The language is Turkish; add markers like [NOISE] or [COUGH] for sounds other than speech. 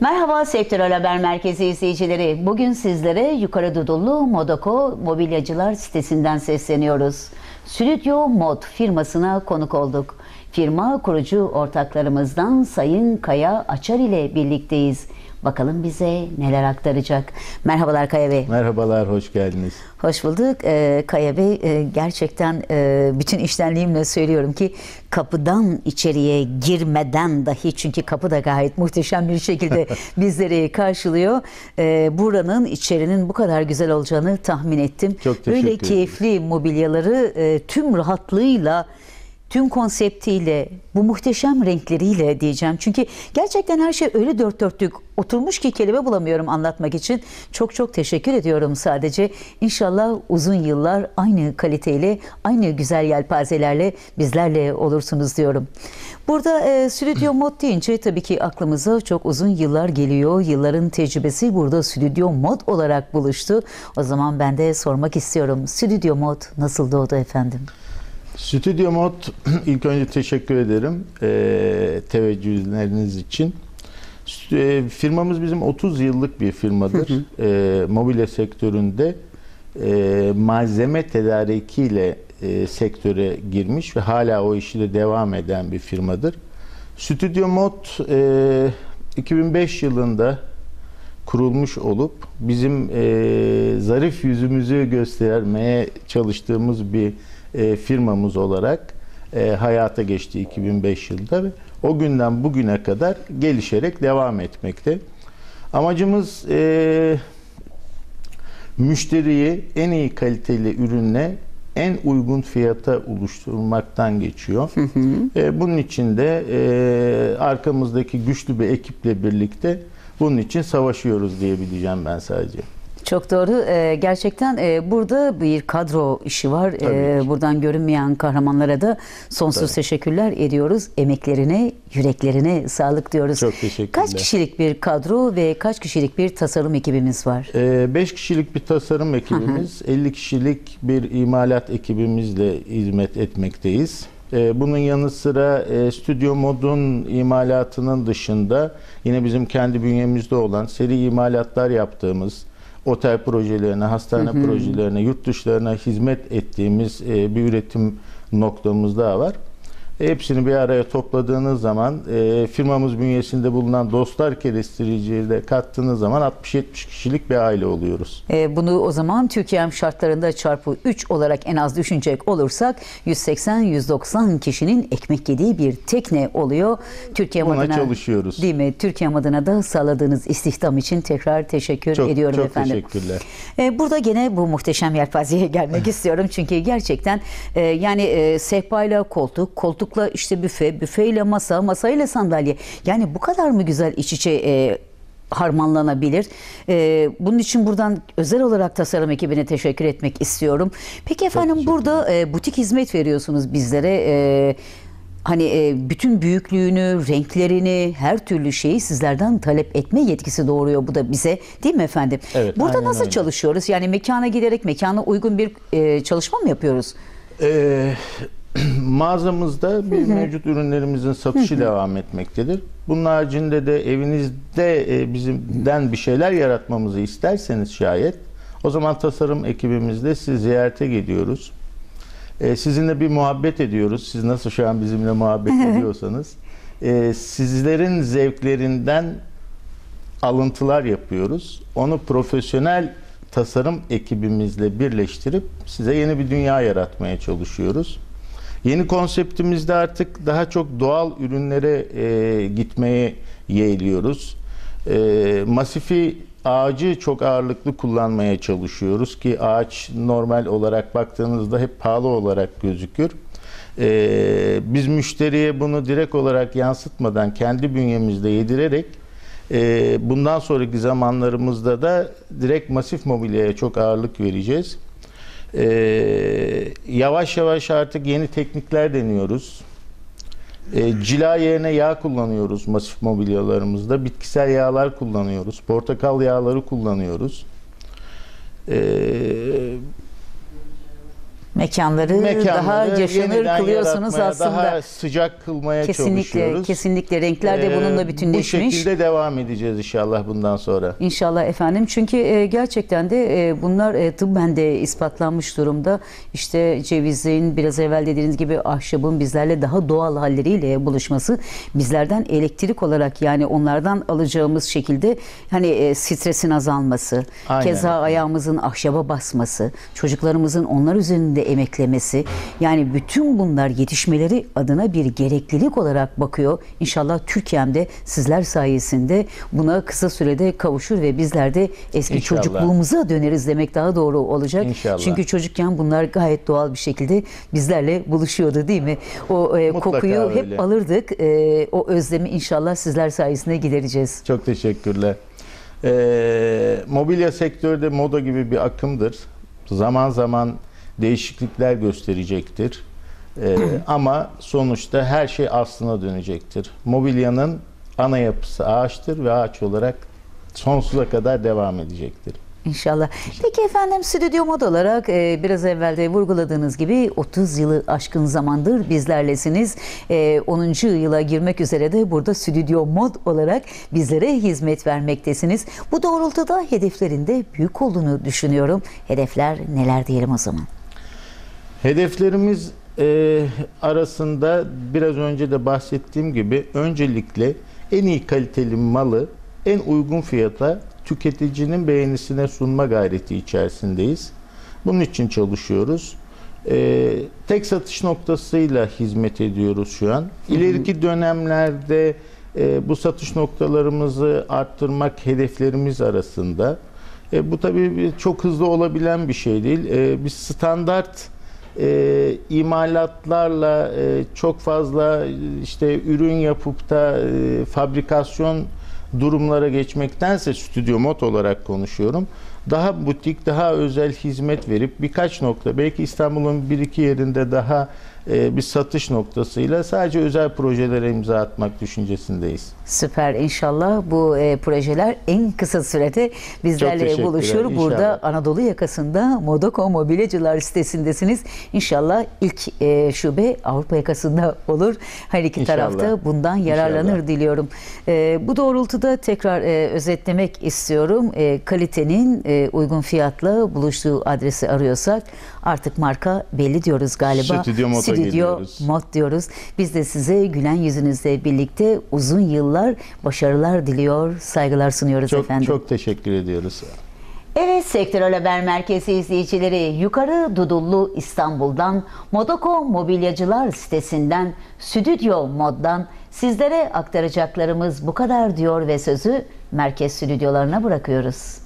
Merhaba Sektörel Haber Merkezi izleyicileri. Bugün sizlere Yukarı Dudullu Modoko Mobilyacılar sitesinden sesleniyoruz. Stüdyo Mod firmasına konuk olduk. Firma kurucu ortaklarımızdan Sayın Kaya Açar ile birlikteyiz. Bakalım bize neler aktaracak. Merhabalar Kaya Bey. Merhabalar, hoş geldiniz. Hoş bulduk. Ee, Kaya Bey e, gerçekten e, bütün iştenliğimle söylüyorum ki kapıdan içeriye girmeden dahi çünkü kapı da gayet muhteşem bir şekilde [LAUGHS] bizleri karşılıyor. Ee, buranın içerinin bu kadar güzel olacağını tahmin ettim. Çok teşekkür Böyle keyifli mobilyaları e, tüm rahatlığıyla tüm konseptiyle, bu muhteşem renkleriyle diyeceğim. Çünkü gerçekten her şey öyle dört dörtlük oturmuş ki kelime bulamıyorum anlatmak için. Çok çok teşekkür ediyorum sadece. İnşallah uzun yıllar aynı kaliteyle, aynı güzel yelpazelerle bizlerle olursunuz diyorum. Burada e, stüdyo mod deyince tabii ki aklımıza çok uzun yıllar geliyor. Yılların tecrübesi burada stüdyo mod olarak buluştu. O zaman ben de sormak istiyorum. Stüdyo mod nasıl doğdu efendim? Stüdyo Mod, [CLEARS THROAT] ilk önce teşekkür ederim e, teveccühleriniz için. E, firmamız bizim 30 yıllık bir firmadır. E, mobilya sektöründe e, malzeme tedarikiyle e, sektöre girmiş ve hala o işi de devam eden bir firmadır. Stüdyo Mod e, 2005 yılında kurulmuş olup bizim e, zarif yüzümüzü göstermeye çalıştığımız bir e, firmamız olarak e, hayata geçti 2005 yılında ve o günden bugüne kadar gelişerek devam etmekte. Amacımız e, müşteriyi en iyi kaliteli ürünle en uygun fiyata oluşturmaktan geçiyor. E, bunun için de e, arkamızdaki güçlü bir ekiple birlikte bunun için savaşıyoruz diyebileceğim ben sadece. Çok doğru. Ee, gerçekten e, burada bir kadro işi var. Ee, buradan görünmeyen kahramanlara da sonsuz Tabii. teşekkürler ediyoruz. Emeklerine, yüreklerine sağlık diyoruz. Çok teşekkürler. Kaç kişilik bir kadro ve kaç kişilik bir tasarım ekibimiz var? 5 kişilik bir tasarım ekibimiz, 50 kişilik bir imalat ekibimizle hizmet etmekteyiz. Ee, Bunun yanı sıra e, Stüdyo Mod'un imalatının dışında yine bizim kendi bünyemizde olan seri imalatlar yaptığımız otel projelerine, hastane projelerine, yurt dışlarına hizmet ettiğimiz e, bir üretim noktamız daha var. E, Hepsini bir araya topladığınız zaman e, firmamız bünyesinde bulunan dostlar kerestirici de kattığınız zaman 60-70 kişilik bir aile oluyoruz. Ee, bunu o zaman Türkiye şartlarında çarpı 3 olarak en az düşünecek olursak 180-190 kişinin ekmek yediği bir tekne oluyor. Türkiye Buna adına çalışıyoruz. Değil mi? Türkiye adına da sağladığınız istihdam için tekrar teşekkür Çok, ediyorum çok efendim. teşekkürler. Ee, Burada gene bu muhteşem yelpazeye gelmek [LAUGHS] istiyorum. Çünkü gerçekten e, yani e, sehpayla koltuk, koltukla işte büfe, büfeyle masa, masayla sandalye. Yani bu kadar mı güzel iç içe e, harmanlanabilir? E, bunun için buradan özel olarak tasarım ekibine teşekkür etmek istiyorum. Peki efendim burada e, butik hizmet veriyorsunuz bizlere. E, Hani e, bütün büyüklüğünü, renklerini, her türlü şeyi sizlerden talep etme yetkisi doğuruyor bu da bize. Değil mi efendim? Evet, Burada nasıl öyle. çalışıyoruz? Yani mekana giderek mekana uygun bir e, çalışma mı yapıyoruz? Ee, [CLEARS THROAT] mağazamızda bir mevcut ürünlerimizin satışı devam etmektedir. Bunun haricinde de evinizde e, bizimden bir şeyler yaratmamızı isterseniz şayet o zaman tasarım ekibimizle sizi ziyarete gidiyoruz. Ee, sizinle bir muhabbet ediyoruz. Siz nasıl şu an bizimle muhabbet ediyorsanız. Ee, sizlerin zevklerinden alıntılar yapıyoruz. Onu profesyonel tasarım ekibimizle birleştirip size yeni bir dünya yaratmaya çalışıyoruz. Yeni konseptimizde artık daha çok doğal ürünlere e, gitmeye yeğliyoruz. E, masifi ağacı çok ağırlıklı kullanmaya çalışıyoruz ki ağaç normal olarak baktığınızda hep pahalı olarak gözükür. E, biz müşteriye bunu direkt olarak yansıtmadan kendi bünyemizde yedirerek e, bundan sonraki zamanlarımızda da direkt masif mobilyaya çok ağırlık vereceğiz. E, yavaş yavaş artık yeni teknikler deniyoruz. E, cila yerine yağ kullanıyoruz masif mobilyalarımızda. Bitkisel yağlar kullanıyoruz. Portakal yağları kullanıyoruz. E, Mekanları, mekanları daha yaşanır kılıyorsunuz aslında. Daha sıcak kılmaya kesinlikle, çalışıyoruz. kesinlikle renkler de Ee, bununla bütünleşmiş. Bu şekilde devam edeceğiz inşallah bundan sonra. İnşallah efendim. Çünkü e, gerçekten de e, bunlar e, tıbben de ispatlanmış durumda. İşte cevizin biraz evvel dediğiniz gibi ahşabın bizlerle daha doğal halleriyle buluşması bizlerden elektrik olarak yani onlardan alacağımız şekilde hani stresin azalması, Aynen keza ayağımızın ahşaba basması, çocuklarımızın onlar üzerinde emeklemesi yani bütün bunlar yetişmeleri adına bir gereklilik olarak bakıyor. İnşallah Türkiye'mde sizler sayesinde buna kısa sürede kavuşur ve bizler de eski İnşallah. çocukluğumuza döneriz demek daha doğru olacak. İnşallah. Çünkü çocukken bunlar gayet doğal bir şekilde bizlerle buluşuyordu değil mi? O e, Mutlaka kokuyu öyle. hep alırdık. E, o özlemi inşallah sizler sayesinde gidereceğiz. Çok teşekkürler. Ee, mobilya sektörü de moda gibi bir akımdır. Zaman zaman değişiklikler gösterecektir. Ee, [CLEARS THROAT] ama sonuçta her şey aslına dönecektir. Mobilyanın ana yapısı ağaçtır ve ağaç olarak sonsuza kadar devam edecektir. İnşallah. Peki efendim stüdyo mod olarak e, biraz evvel de vurguladığınız gibi 30 yılı aşkın zamandır bizlerlesiniz. E, 10. yıla girmek üzere de burada stüdyo mod olarak bizlere hizmet vermektesiniz. Bu doğrultuda hedeflerinde büyük olduğunu düşünüyorum. Hedefler neler diyelim o zaman? Hedeflerimiz e, arasında biraz önce de bahsettiğim gibi öncelikle en iyi kaliteli malı en uygun fiyata tüketicinin beğenisine sunma gayreti içerisindeyiz. Bunun için çalışıyoruz. E, tek satış noktasıyla hizmet ediyoruz şu an. İleriki dönemlerde e, bu satış noktalarımızı arttırmak hedeflerimiz arasında. E, bu tabii çok hızlı olabilen bir şey değil. E, biz standart e, imalatlarla e, çok fazla işte ürün yapıp da e, fabrikasyon durumlara geçmektense stüdyo mod olarak konuşuyorum. Daha butik, daha özel hizmet verip birkaç nokta belki İstanbul'un bir iki yerinde daha e, bir satış noktasıyla sadece özel projelere imza atmak düşüncesindeyiz. Süper inşallah bu e, projeler en kısa sürede bizlerle buluşur. Burada. Anadolu yakasında Modoko Mobilyacılar sitesindesiniz. İnşallah ilk e, şube Avrupa yakasında olur. Her iki İnşallah. tarafta bundan yararlanır İnşallah. diliyorum. E, bu doğrultuda tekrar e, özetlemek istiyorum. E, kalitenin e, uygun fiyatla buluştuğu adresi arıyorsak artık marka belli diyoruz galiba. Stüdyo Mod'a Stüdyo geliyoruz. Mod diyoruz. Biz de size gülen yüzünüzle birlikte uzun yıllar başarılar diliyor, saygılar sunuyoruz Çok efendim. çok teşekkür ediyoruz. Evet Sektörel Haber Merkezi izleyicileri Yukarı Dudullu İstanbul'dan Modoko Mobilyacılar sitesinden Stüdyo Mod'dan sizlere aktaracaklarımız bu kadar diyor ve sözü merkez stüdyolarına bırakıyoruz.